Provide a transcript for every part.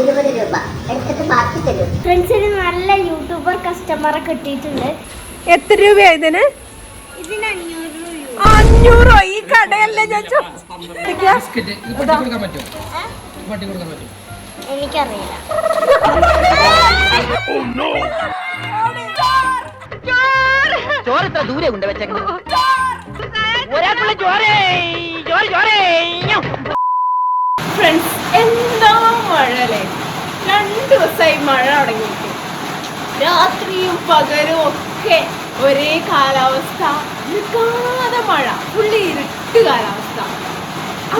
ഇരുപത് രൂപ. എടുത്തിട്ട് ബാക്കി തരും. ഫ്രണ്ട്സിന് നല്ല യൂട്യൂബർ കസ്റ്റമറെ കിട്ടിയിട്ടുണ്ട്. എത്ര രൂപയാ ഇതിന്? ഇതിന് അഞ്ഞൂറ് രൂപ. അഞ്ഞൂറോ? ഈ കടയല്ലേ ഞാൻ ബിസ്ക്കറ്റ്. ഇത് കൊടുക്കാൻ പറ്റുമോ? പട്ടി കൊടുക്കാൻ പറ്റുമോ? എനിക്കറിയില്ല. ചോറ്. ഇത്ര ദൂരെ കൊണ്ട് വെച്ചേക്കുന്നത് ഒരാൾക്കുള്ള ചോരേ ചോര ചോരേ ഫ്രണ്ട്സ് എന്താ മഴ അല്ലേ? രണ്ട് ദിവസമായി മഴ തുടങ്ങിയിട്ട്. രാത്രിയും പകലും ഒക്കെ ഒരേ കാലാവസ്ഥ. നിൽക്കാതെ മഴ. പുള്ളി ഇരുട്ട് കാലാവസ്ഥ.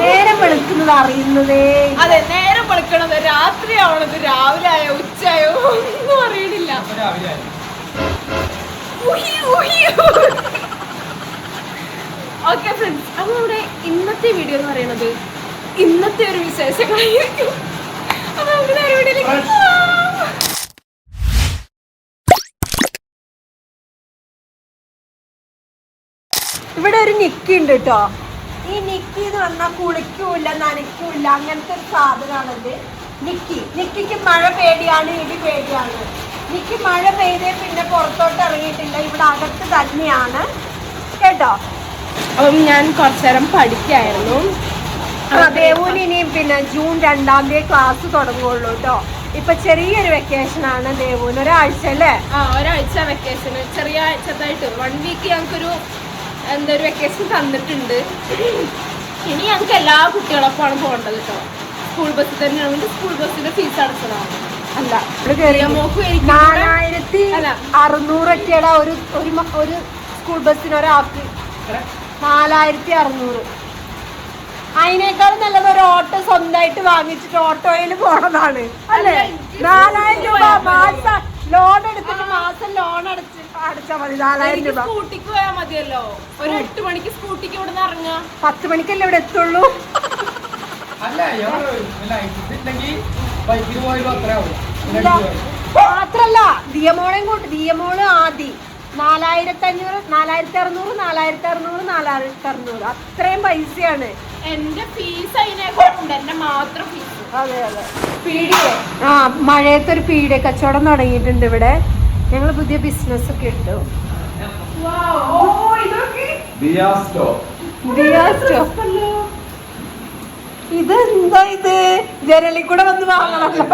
നേരം വെളുക്കുന്നത് അറിയുന്നതേ അതെ നേരം വെളുക്കണത് രാത്രി ആവണത് രാവിലെ ആയോ ഉച്ചയായോ ഒന്നും അറിയണില്ല. ഓക്കെ ഫ്രണ്ട്സ് അപ്പൊ നമ്മുടെ ഇന്നത്തെ വീഡിയോ എന്ന് പറയുന്നത് ഇന്നത്തെ ഒരു വിശേഷങ്ങളായിരിക്കും. അപ്പൊ നമുക്ക് നേരെ വീഡിയോയിലേക്ക് പോവാം. ഇവിടെ ഒരു നിക്കി ഉണ്ട് കേട്ടോ. ഈ നിക്കി എന്ന് പറഞ്ഞാൽ കുളിക്കൂല നനയ്ക്കൂല അങ്ങനത്തെ ഒരു സാധനമാണത് നിക്കി നിക്കിക്ക് മഴ പേടിയാണ് ഇടി പേടിയാണ്. നിക്കി മഴ പെയ്തേ പിന്നെ പുറത്തോട്ട് ഇറങ്ങിയിട്ടില്ല ഇവിടെ അകത്ത് തന്നെയാണ്. കേട്ടോ? അപ്പം ഞാൻ കുറച്ചു നേരം പഠിക്കായിരുന്നു. ദേവൂന് ഇനിയും പിന്നെ ജൂൺ രണ്ടാം തീയതി ക്ലാസ് തുടങ്ങുള്ളൂ കേട്ടോ ഇപ്പൊ ചെറിയൊരു വെക്കേഷൻ ആണ് ദേവൂന്. ഒരാഴ്ച അല്ലേ? ആ ഒരാഴ്ച വെക്കേഷൻ ചെറിയ ആഴ്ചത്തായിട്ട് വൺ വീക്ക് ഞങ്ങൾക്കൊരു എന്താ ഒരു വെക്കേഷൻ തന്നിട്ടുണ്ട്. ഇനി ഞങ്ങൾക്ക് എല്ലാ കുട്ടികളൊപ്പമാണ് പോകേണ്ടത് കേട്ടോ സ്കൂൾ ബസ്സിൽ തന്നെയാണെങ്കിൽ സ്കൂൾ ബസ്സിന്റെ ഫീസ് അടച്ചതാണ്. അല്ല നാലായിരത്തി. ഒരു ഒരു സ്കൂൾ ബസ്സിന് ഒരാൾക്ക്. നാലായിരത്തി അറുന്നൂറ്. അതിനേക്കാൾ നല്ലത് ഒരു ഓട്ടോ സ്വന്തമായിട്ട് വാങ്ങിച്ചിട്ട് ഓട്ടോയിൽ പോണതാണ്. അല്ലേ? നാലായിരം രൂപ മാസം ലോൺ എടുത്തിട്ട് മാസം ലോൺ അടച്ച് അടച്ചാൽ മതി. നാലായിരം രൂപ. സ്കൂട്ടിക്ക് പോയാൽ മതിയല്ലോ? ഒരു എട്ട് മണിക്ക് സ്കൂട്ടിക്ക് ഇവിടെ നിന്ന് ഇറങ്ങാം? പത്ത് മണിക്കല്ലേ ഇവിടെ എത്തുള്ളൂ. മാത്രല്ല ദിയമോളെയും കൂട്ടി ദിയമോൾ ആദി. നാലായിരത്തി അഞ്ഞൂറ് നാലായിരത്തി അറുന്നൂറ് നാലായിരത്തി അറുന്നൂറ് നാലായിരത്തി അറുന്നൂറ് അത്രയും പൈസയാണ്. എന്റെ ഫീസ് അതിനേക്കാളുണ്ട്. എന്റെ മാത്രം ഫീസ് അതെ അതെ. പീടിയെ ആ മഴയത്തൊരു പീടിയ കച്ചവടം തുടങ്ങിയിട്ടുണ്ട് ഇവിടെ. ഞങ്ങൾ പുതിയ ബിസിനസ് ഒക്കെ ഇട്ടു. ഡിയാസ്റ്റോ ദിയാസ്റ്റോ. ഇതെന്താ ഇത്? ജനലിൽ കൂടെ വന്ന് വാങ്ങണല്ലോ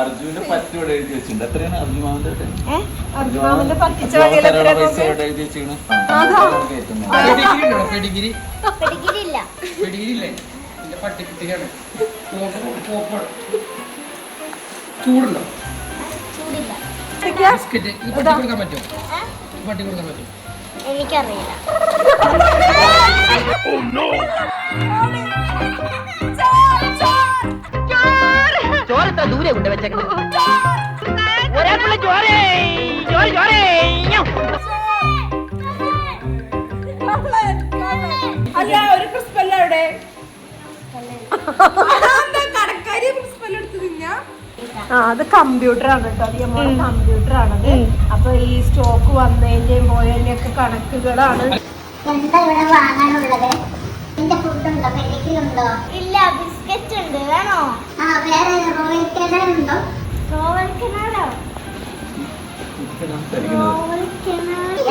അർജുന്റെ പറ്റി ഇവിടെ എഴുതി വെച്ചിട്ടുണ്ട്. എത്രയാണ് അർജുമാവിന്റെ പറ്റിച്ച പട്ടിക്കുട്ടിയാണ് ചൂടുണ്ടോ? ബിസ്ക്കറ്റ് ഇത് പട്ടി കൊടുക്കാൻ പറ്റുമോ? പട്ടി കൊടുക്കാൻ പറ്റുമോ? എനിക്കറിയില്ല. ചോറ് ഇത്ര ദൂരെ കൊണ്ട് വെച്ചേക്കുന്നത് ഒരാൾക്കുള്ള ചോരേ ചോര ചോരേ അല്ല ഒരു അവിടെ. കടക്കാരി ക്രിസ്പല്ല എടുത്ത് തിന്നാ ആ അത് കമ്പ്യൂട്ടർ ആണ് കേട്ടോ അതിയമ്മയുടെ കമ്പ്യൂട്ടർ ആണത് അപ്പൊ ഈ സ്റ്റോക്ക് വന്നതിന്റെയും പോയതിന്റെയും ഒക്കെ കണക്കുകളാണ്. എന്താ ഇവിടെ വാങ്ങാനുള്ളത്. ഫുഡുണ്ടോ ഇല്ല ബിസ്ക്കറ്റ് ഉണ്ട്. വേണോ? ആ വേറെ റോയൽ കനാൽ ഉണ്ടോ റോവൽ കനാലോ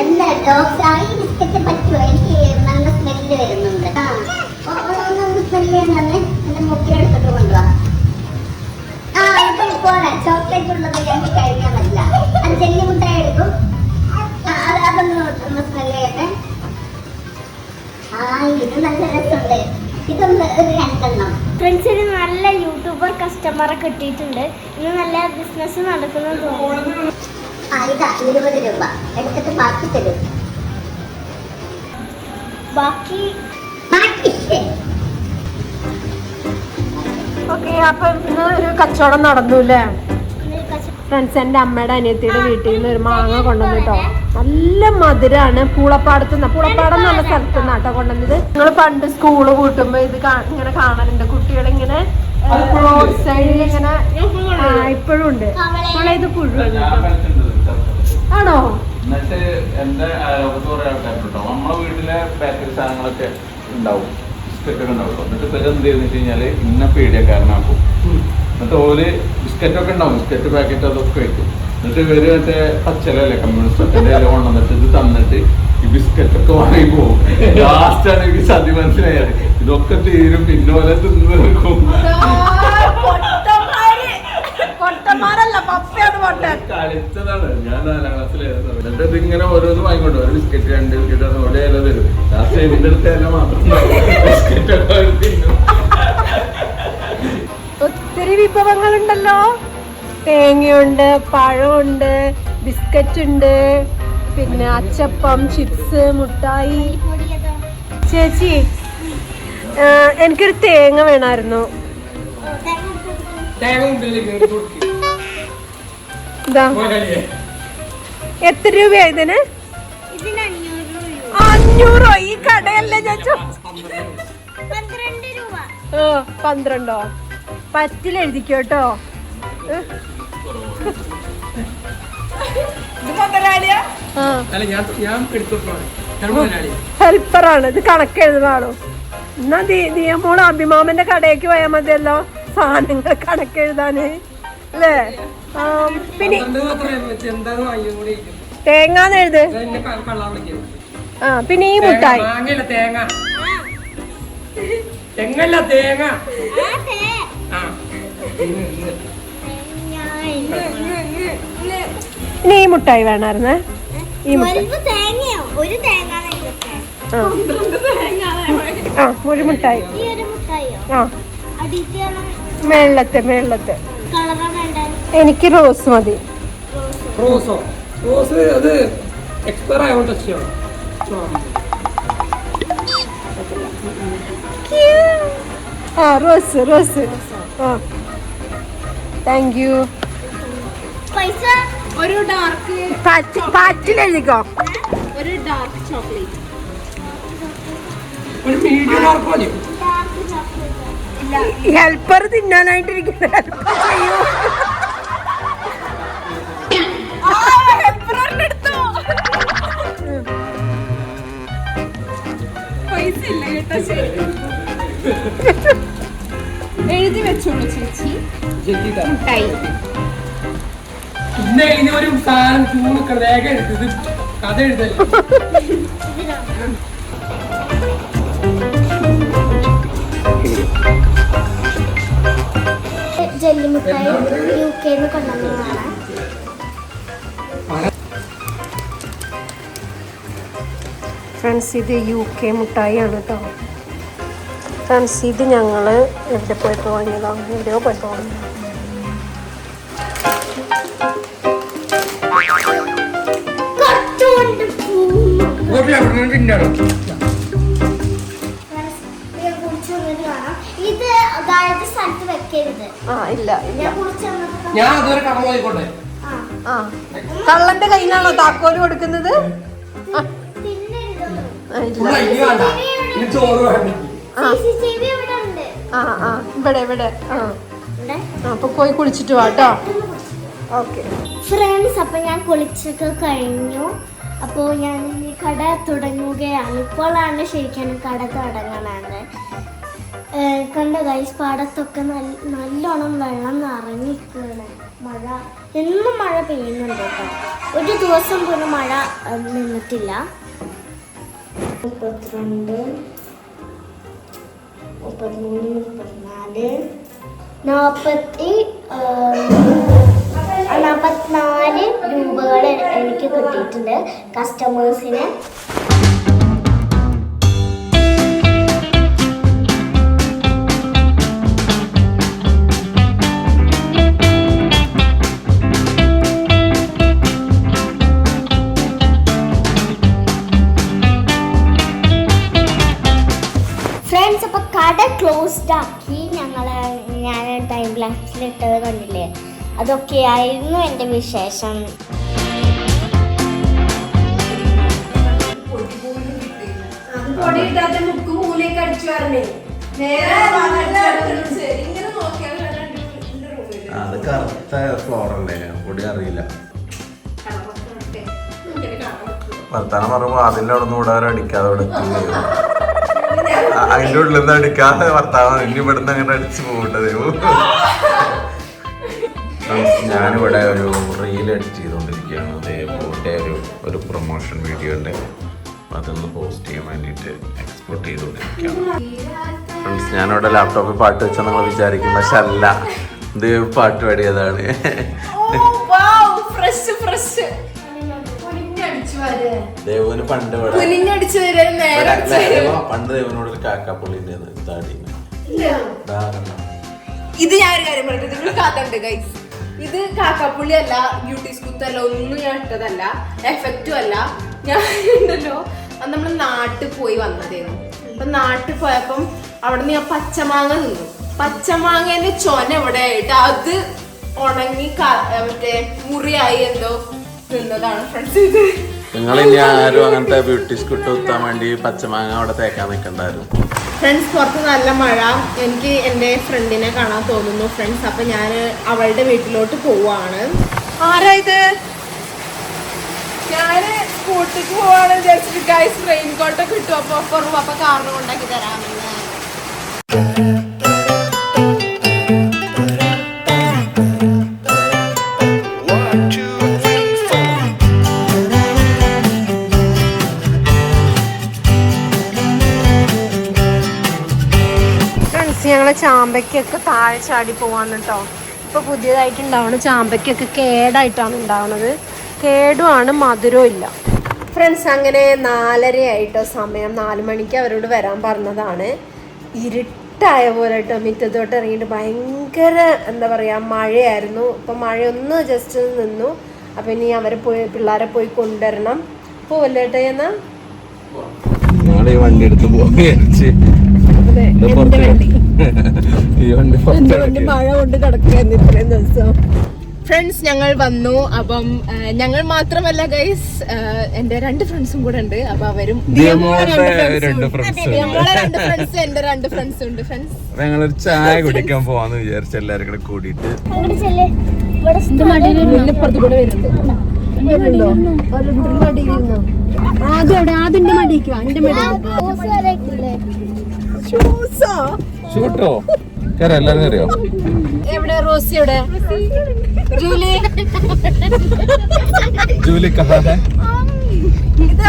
എന്താ ഡോക്ടർ ഈ ബിസ്ക്കറ്റ് പറ്റുമോ? എനിക്ക് നല്ല സ്മെല്ല് വരുന്നുണ്ട്. ആ ഒന്ന് സ്മെല്ല് ചെയ്യാൻ തന്നെ എന്റെ മുക്കിയെടുത്തിട്ട് കൊണ്ടുപോവാ ആ ഇപ്പം പോരാ. ചോക്ലേറ്റ് ഉള്ളത് എനിക്ക് കഴിക്കാൻ പറ്റില്ല. അത് ചെല്ലി മുട്ടായി എടുക്കും. അതൊന്ന് ഒന്ന് സ്മെല്ല് ചെയ്യട്ടെ. ആ ഇത് നല്ല രസമുണ്ട്. ഇതൊന്ന് ഒരു രണ്ടെണ്ണം ഫ്രണ്ട്സിന് നല്ല യൂട്യൂബർ കസ്റ്റമറെ കിട്ടിയിട്ടുണ്ട്. ഇന്ന് നല്ല ബിസിനസ് നടക്കുന്നു തോന്നുന്നു. ആ ഇതാ ഇരുപത് രൂപ. എടുത്തിട്ട് ബാക്കി തരും. ബാക്കി? ബാക്കി. ഓക്കെ അപ്പൊ ഇന്ന് ഒരു കച്ചവടം നടന്നു അല്ലേ ഫ്രണ്ട്സ് എന്റെ അമ്മയുടെ അനിയത്തിയുടെ വീട്ടിൽ നിന്ന് ഒരു മാങ്ങ കൊണ്ടുവന്നു കേട്ടോ. നല്ല മധുരാണ് പൂളപ്പാടത്ത് നിന്ന് പൂളപ്പാടം പറഞ്ഞ സ്ഥലത്ത് നിന്നാട്ടോ കൊണ്ടുവന്നത്. നിങ്ങൾ പണ്ട് സ്കൂൾ കൂട്ടുമ്പോ ഇത് ഇങ്ങനെ കാണലുണ്ട്. കുട്ടികൾ ഇങ്ങനെ റോഡ് സൈഡിൽ ഇങ്ങനെ ആ, ഇപ്പോഴും ഉണ്ട്. ഇത് ചെറുപ്പം. ആണോ? എന്നിട്ട് എന്റെ ആൾക്കാരുണ്ട്? നമ്മളെ വീട്ടിലെ ബേക്കറി സാധനങ്ങളൊക്കെ ഉണ്ടാവും. ബിസ്ക്കറ്റ് ഒക്കെ ഉണ്ടാവും. എന്നിട്ട് ഇവർ എന്ത് ചെയ്യുന്ന വെച്ച് കഴിഞ്ഞാൽ ഇന്ന പീഡിയക്കാരനാക്കും എന്നിട്ട് ഓൽ ബിസ്ക്കറ്റ് ഒക്കെ ഉണ്ടാവും. ബിസ്ക്കറ്റ് പാക്കറ്റ് അതൊക്കെ വെക്കും എന്നിട്ട് ഇവർ മറ്റേ പച്ചലല്ലേ കമ്മ്യൂണിസ്റ്റത്തിന്റെ ഇല കൊണ്ടുവന്നിട്ട് ഇത് തന്നിട്ട് ഈ ബിസ്ക്കറ്റ് ഒക്കെ വാങ്ങി പോകും. ലാസ്റ്റ് ആണ് എനിക്ക് സതി മനസ്സിലായത്. ഇതൊക്കെ തീരും പിന്നെ ഓലെ തിന്ന് വെക്കും പൊട്ടന്മാര്. പൊട്ടന്മാരല്ല പപ്പയാണ് പൊട്ടൻ. കളിച്ചതാണ്. ഞാൻ നാലാം ക്ലാസ്സിലായിരുന്നു എന്നിട്ട് ഇത് ഇങ്ങനെ ഓരോന്ന് വാങ്ങിക്കൊണ്ട് ഒരു ബിസ്ക്കറ്റ് രണ്ട് ബിസ്ക്കറ്റ് ഓരോ ഇല തരും ലാസ്റ്റ് ഇതിന്റെ അടുത്ത് ഇല മാത്രം ബിസ്ക്കറ്റ് ഒക്കെ തിന്നും. ഒത്തിരി വിഭവങ്ങളുണ്ടല്ലോ. തേങ്ങയുണ്ട് പഴമുണ്ട് ബിസ്ക്കറ്റ് ഉണ്ട് പിന്നെ അച്ചപ്പം ചിപ്സ് മുട്ടായി. ചേച്ചി എനിക്കൊരു തേങ്ങ വേണമായിരുന്നു. എത്ര രൂപയാ ഇതിന്? ഇതിന് അഞ്ഞൂറ്? ഈ കടയല്ലേ ഞാൻ പന്ത്രണ്ടോ രൂപ. ഹെൽപ്പറാണ്. ഇത് കണക്ക് എഴുതുന്നതാണോ എന്നാ ദിയമോൾ അഭിമാമന്റെ കടയ്ക്ക് പോയാൽ മതിയല്ലോ. സാധനങ്ങൾ കണക്ക് എഴുതാന് അല്ലേ പിന്നെ തേങ്ങ. തേങ്ങാന്ന് എഴുത്. ആ പിന്നെ ഈ മുട്ടായി തേങ്ങ തേങ്ങ. തെങ്ങല്ല തേങ്ങ. ഇനി ഈ മുട്ടായി വേണമായിരുന്നേ? ഈ മുട്ടായി. ആ. ആ ഒരു മുട്ടായി. ആ. മേളത്തെ മേളത്തെ. കളറാ വേണ്ട? എനിക്ക് റോസ് മതി. റോസോ? റോസ് അത് എക്സ്പയർ ആയതുകൊണ്ട് ചെയ്യണം. ആ. Rose rose. ആ. താങ്ക് യു ഒരു ഡാർക്ക് പാറ്റിൽ എഴുതിക്കോ ഒരു ഡാർക്ക് ചോക്ലേറ്റ് ഒരു മീഡിയം ഡാർക്ക് മതി. ഡാർക്ക് ചോക്ലേറ്റ് ഹെൽപ്പർ തിന്നാനായിട്ടിരിക്കുന്ന. ഹെൽപ്പർ ചെയ്യൂ. പൈസ ഇല്ല കേട്ടോ ശരി എഴുതി വെച്ചോളൂ ചേച്ചി. മുട്ടായി. ഇനി ഒരു സാധനം കഥ എഴുതല്ലേ ജെല്ലി മുട്ടായി യു കെന്ന് കൊണ്ടുവന്നതാണ്. ഫ്രണ്ട്സ് ഇത് യു കെ മുട്ടായിയാണ് കേട്ടോ ഫ്രണ്ട്സ് ഇത് ഞങ്ങൾ എവിടെ പോയിട്ട് വാങ്ങിയതാണ് എവിടെയോ പോയിട്ട് വാങ്ങിയതാണ് അവിടെ തിന്നാണോ ആ ഇല്ല ഞാൻ അതുവരെ കടന്നു പോയിക്കോട്ടെ. ആ. ആ. കള്ളന്റെ കയ്യിലാണോ താക്കോൽ കൊടുക്കുന്നത്? ആ, ആ. ഇവിടെ ഉണ്ട്. ആ. ആ ഇവിടെ ആ. അപ്പൊ പോയി കുളിച്ചിട്ട് വാട്ടോ ഓക്കെ. ഫ്രണ്ട്സ് അപ്പോൾ ഞാൻ കുളിച്ചൊക്കെ കഴിഞ്ഞു. അപ്പോൾ ഞാൻ ഈ കട തുടങ്ങുകയാണ്. ഇപ്പോഴാണ് ശരിക്കും കട തുടങ്ങണത്. കണ്ട ഗൈസ് പാടത്തൊക്കെ നല്ല നല്ലോണം വെള്ളം നിറഞ്ഞിരിക്കുകയാണ് മഴ എന്നും മഴ പെയ്യുന്നുണ്ട് കേട്ടോ. ഒരു ദിവസം പോലും മഴ നിന്നിട്ടില്ല. മുപ്പത്തിരണ്ട് മുപ്പത്തിമൂന്ന് മുപ്പത്തിനാല് നാൽപ്പത്തി എനിക്ക് കിട്ടിയിട്ടുണ്ട് കസ്റ്റമേഴ്സിന് ഫ്രണ്ട്സ് ഞങ്ങൾ ഞാൻ ടൈം ലാപ്സിൽ ഇട്ടത് കണ്ടില്ലേ? അതൊക്കെയായിരുന്നു എന്റെ വിശേഷം. പൊടി ഇട്ടാത്ത മുക്ക് മൂലയൊക്കെ അടിച്ചു പറഞ്ഞേ. നേരെ ഇങ്ങനെ നോക്കിയാൽ അത് കറുത്ത ഫ്ലോറല്ലേ പൊടി അറിയില്ല. വർത്താനം പറയുമ്പോ അതിന്റെ അവിടെ നിന്ന് ഇവിടെ അടിക്കാതെ ഇവിടെ എത്തുകയും ചെയ്യും. അ- അതിന്റെ ഉള്ളിൽ നിന്ന് അടിക്കാതെ ഭർത്താവാണ് ഇനി ഇവിടുന്ന് അങ്ങനെ അടിച്ചു പോകേണ്ടത് ഞാനിവിടെ ഒരു റീൽ എഡിറ്റ് ചെയ്തുകൊണ്ടിരിക്കുകയാണ് അതേപോലെ ഒരു ഒരു പ്രൊമോഷൻ വീഡിയോ ഉണ്ട് അപ്പൊ അതൊന്ന് പോസ്റ്റ് ചെയ്യാൻ വേണ്ടിയിട്ട് എക്സ്പോർട്ട് ചെയ്തുകൊണ്ടിരിക്കുകയാണ്. ഫ്രണ്ട്സ് ഞാനിവിടെ ലാപ്ടോപ്പിൽ പാട്ട് വെച്ചാൽ നിങ്ങൾ വിചാരിക്കും പക്ഷെ അല്ല. ഇത് പാട്ട് പാടിയതാണ്. ദേവുവിന് പണ്ട് പണ്ട് ദേവനോട് ഒരു കാക്കാപ്പുള്ളിന്റെ താടി ദാ ഇത് ഞാൻ ഒരു കാര്യം ഇതിനൊരു നിങ്ങൾ കാത്തുണ്ട് ഗൈസ് ഇത് കാക്കാപ്പുള്ളി അല്ല ബ്യൂട്ടി സ്കൂത്തല്ല ഒന്നും ഞാൻ ഇട്ടതല്ല എഫക്റ്റും അല്ല. ഞാൻ ഉണ്ടല്ലോ അന്ന് നമ്മൾ നാട്ടിൽ പോയി വന്നതായിരുന്നു അപ്പൊ നാട്ടിൽ പോയപ്പം അവിടെ നിന്ന് ഞാൻ പച്ചമാങ്ങ നിന്നു പച്ചമാങ്ങേന്റെ ചൊന എവിടെ ആയിട്ട് അത് ഉണങ്ങി മറ്റേ മുറിയായി എന്തോ നിന്നതാണ് ഫ്രണ്ട്സ് ഇത് നിങ്ങൾ ഇനി ആരും അങ്ങനത്തെ ബ്യൂട്ടി സ്കൂട്ട് കുത്താൻ വേണ്ടി പച്ചമാങ്ങ അവിടെ തേക്കാൻ നിൽക്കണ്ടായിരുന്നു. ഫ്രണ്ട്സ് പുറത്ത് നല്ല മഴ. എനിക്ക് എന്റെ ഫ്രണ്ടിനെ കാണാൻ തോന്നുന്നു ഫ്രണ്ട്സ് അപ്പൊ ഞാൻ അവളുടെ വീട്ടിലോട്ട് പോവാണ്. ആരാ ഇത്? ഞാൻ സ്കൂട്ടിക്ക് പോവാണ് വിചാരിച്ചിട്ട് ഗൈസ് റെയിൻ കോട്ടൊക്കെ കിട്ടും അപ്പൊ കുറവ് അപ്പൊ കാറിന് കൊണ്ടാക്കി തരാമെന്ന് ഫ്രണ്ട്സ് ഞങ്ങളെ ചാമ്പയ്ക്കൊക്കെ താഴെ ചാടി പോവാന്ന് കേട്ടോ ഇപ്പൊ പുതിയതായിട്ട് ഉണ്ടാവണ ചാമ്പയ്ക്കൊക്കെ കേടായിട്ടാണ് ഉണ്ടാവണത്. കേടുമാണ് മധുരവും ഇല്ല. ഫ്രണ്ട്സ് അങ്ങനെ നാലര ആയിട്ടോ സമയം നാല് മണിക്ക് അവരോട് വരാൻ പറഞ്ഞതാണ്. ഇരുട്ടായ പോലെ കേട്ടോ മിറ്റത്തോട്ട് ഇറങ്ങിയിട്ട് ഭയങ്കര എന്താ പറയാ മഴയായിരുന്നു. ഇപ്പൊ മഴയൊന്ന് ജസ്റ്റ് നിന്നു. അപ്പൊ ഇനി അവരെ പോയി പിള്ളേരെ പോയി കൊണ്ടുവരണം. പോവല്ലേട്ടെ എന്നാ? വണ്ടി എടുത്ത് പോകാൻ വിചാരിച്ച്. ഈ വണ്ടി. മഴ കൊണ്ട് കിടക്കുകയായിരുന്നു ഇത്രയും ദിവസം. ഫ്രണ്ട്സ് ഞങ്ങൾ വന്നു. അപ്പം ഞങ്ങൾ മാത്രമല്ല ഗൈസ് എന്റെ രണ്ട് ഫ്രണ്ട്സും കൂടെ ഉണ്ട്. അപ്പൊ അവരും രണ്ട് ഫ്രണ്ട്സ് എന്റെ രണ്ട് ഫ്രണ്ട്സ് ഉണ്ട്. ഫ്രണ്ട്സ് ഞങ്ങൾ ഞങ്ങളൊരു ചായ കുടിക്കാൻ പോവാന്ന് വിചാരിച്ചു എല്ലാരും കൂടെ കൂടിയിട്ട്. ആദ്യം വാ എന്റെ മടി ഷൂട്ടോ കയറാം എല്ലാരും അറിയോ? എവിടെ റോസി എവിടെ? ജൂലി. ജൂലി കഹാ ഹെ ഇത്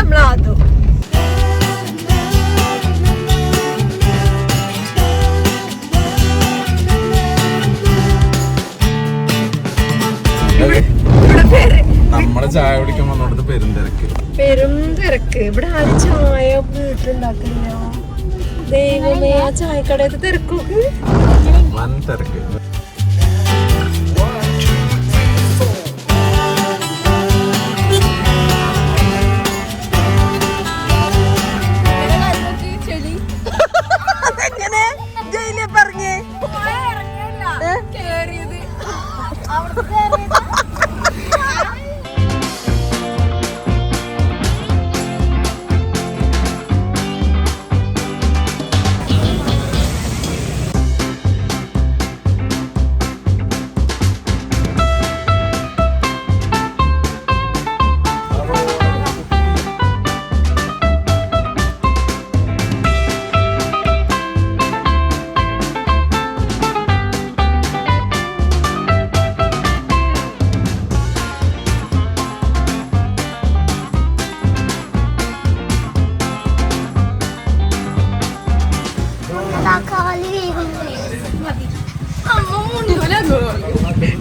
പേര്. നമ്മളെ ചായ കുടിക്കാൻ വന്നോടത്ത് പെരുന്തിരക്ക് പെരും തിരക്ക്. ഇവിടെ ആരും ചായ വീട്ടിലുണ്ടാക്കില്ല ദൈവമേ ആ ചായക്കടയത്ത് തിരക്കും. വൻ തിരക്ക്.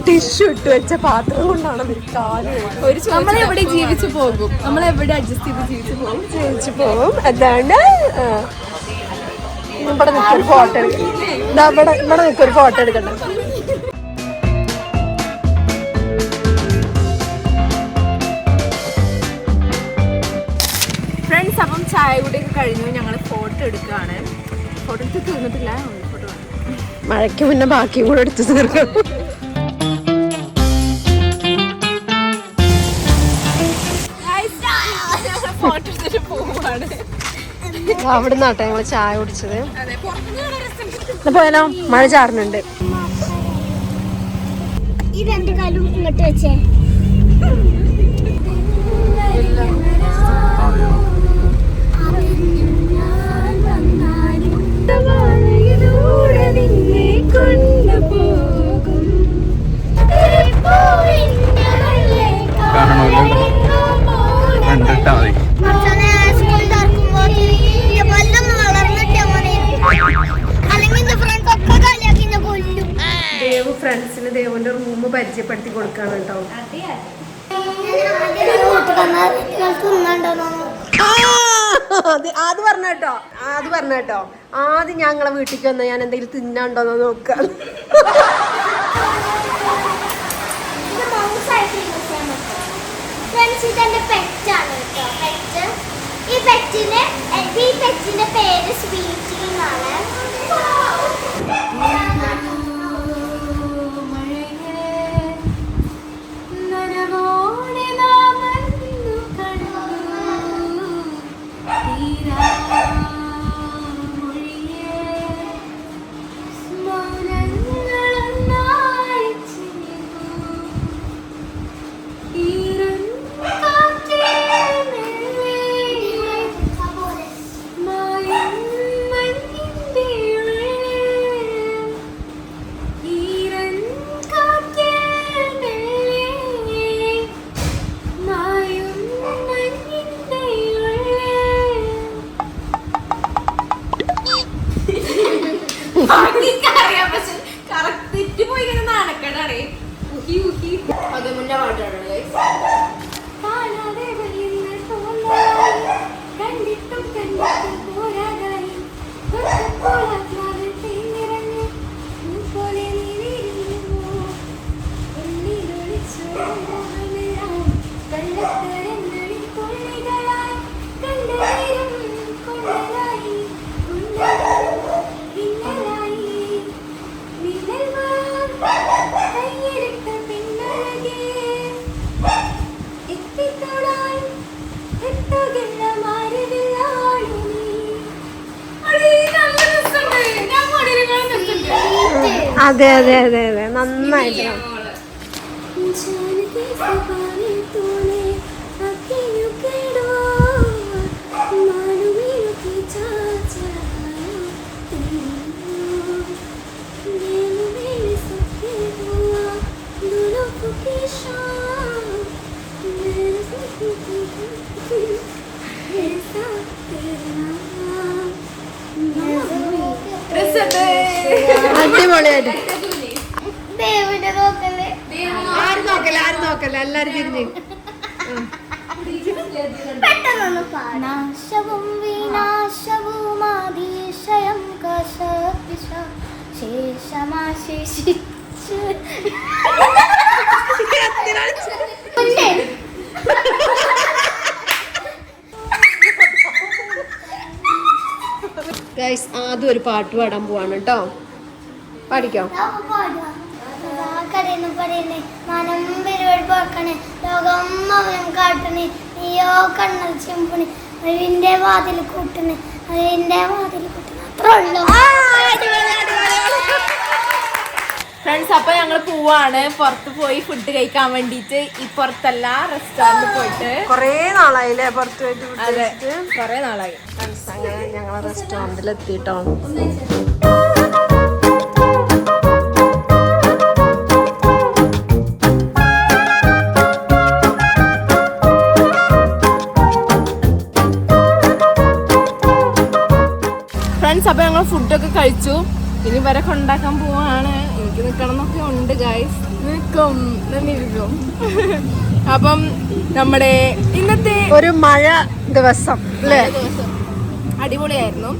ടിഷ്യൂ ഇട്ട് വെച്ച പാത്രം കൊണ്ടാണ് ഒരു നമ്മളെവിടെ ജീവിച്ചു പോകും? നമ്മളെവിടെ അഡ്ജസ്റ്റ് ചെയ്ത് ജീവിച്ചു പോകും? ജീവിച്ചു പോകും. അതാണ്. ഇവിടെ നിൽക്കൊരു ഫോട്ടോ എടുക്കണം ഇവിടെ ഇവിടെ നിൽക്കൊരു ഫോട്ടോ എടുക്കണ്ട ഫ്രണ്ട്സ് അപ്പം ചായ കൂടി കഴിഞ്ഞു. ഞങ്ങൾ ഫോട്ടോ എടുക്കുകയാണ് മഴയ്ക്ക് മുന്നേ ബാക്കിയും കൂടെ എടുത്ത് പോവാണ് അവിടെ നിന്നാട്ടെ ഞങ്ങൾ ചായ കുടിച്ചത്. പോയാലോ? മഴ ചാറുന്നുണ്ട്. ഈ രണ്ട് കാലും ഇങ്ങോട്ട് വെച്ചേ. പാതപാതയിലൂടെ നിന്നെ കൊണ്ടുപോകും. കണ്ടിട്ടാ മതി. ദേവ് ഫ്രണ്ട്സിന് ദേവന്റെ റൂം പരിചയപ്പെടുത്തി കൊടുക്കാണ് കേട്ടോ. അത് പറഞ്ഞ കേട്ടോ. അത് പറഞ്ഞ കേട്ടോ. ആദ്യം ഞങ്ങളെ വീട്ടിൽ വന്നാൽ ഞാൻ എന്തെങ്കിലും തിന്നാണ്ടോന്ന് നോക്കാം. ഫ്രണ്ട്സ് ഇതെന്റെ പെറ്റാണ് കേട്ടോ. പെറ്റ് ഈ പെറ്റിന് ഈ പെറ്റിന്റെ പേര് സ്വീറ്റി എന്നാണ്. അതെ അതെ അതെ അതെ. നന്നായിട്ട്. അടിപൊളിയായിട്ട്. ആരും നോക്കല്ല ആരും നോക്കല്ല എല്ലാരും തിരിഞ്ഞ്. നാശവും വിനാശവുമാതിശയം കശപിശ ശേഷമാശേഷിച്ച്. ഗൈസ് ആദ്യം ഒരു പാട്ട് പാടാൻ പോവാണ് കേട്ടോ. പറയുന്നേ മനം പരിപാടി പാക്കണേ ലോകം മൗനം കാട്ടണേ നീയോ കണ്ണൽ ചെമ്പണി അതിന്റെ വാതിൽ കൂട്ടണേ അതിന്റെ വാതിൽ കൂട്ടണേ അത്രേ ഉള്ളൂ ഫ്രണ്ട്സ് അപ്പൊ ഞങ്ങൾ പോവാണ്. പുറത്ത് പോയി ഫുഡ് കഴിക്കാൻ വേണ്ടിട്ട്. ഈ പുറത്തല്ല റെസ്റ്റോറന്റിൽ പോയിട്ട്. കൊറേ നാളായില്ലേ പുറത്ത് പോയിട്ട് അതെ. കൊറേ നാളായി. ഫ്രണ്ട്സ് അങ്ങനെ ഞങ്ങളെ റെസ്റ്റോറന്റിൽ എത്തിട്ടോ ഫ്രണ്ട്സ് അപ്പൊ ഞങ്ങൾ ഫുഡൊക്കെ കഴിച്ചു. ഇനി വരെ കൊണ്ടാക്കാൻ പോവാണ്. എനിക്ക് നിക്കണം എന്നൊക്കെ ഉണ്ട് ഗൈസ് നിൽക്കും നിന്നിരിക്കും അപ്പം നമ്മുടെ ഇന്നത്തെ ഒരു മഴ ദിവസം അല്ലേ? അടിപൊളിയായിരുന്നു.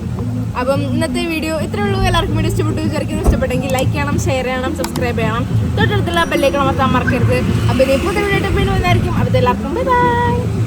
അപ്പം ഇന്നത്തെ വീഡിയോ ഇത്രയേ ഉള്ളൂ. എല്ലാവർക്കും വീഡിയോ ഇഷ്ടപ്പെട്ടു വിചാരിക്കുന്നു. ഇഷ്ടപ്പെട്ടെങ്കിൽ ലൈക്ക് ചെയ്യണം ഷെയർ ചെയ്യണം സബ്സ്ക്രൈബ് ചെയ്യണം. തൊട്ടടുത്തുള്ള ബെല്ലേക്ക് അമർത്താൻ മറക്കരുത്. അപ്പം ഇനി പുതിയ വീഡിയോ വീണ്ടും വന്നായിരിക്കും അപ്പോൾ എല്ലാവർക്കും ബൈ ബൈ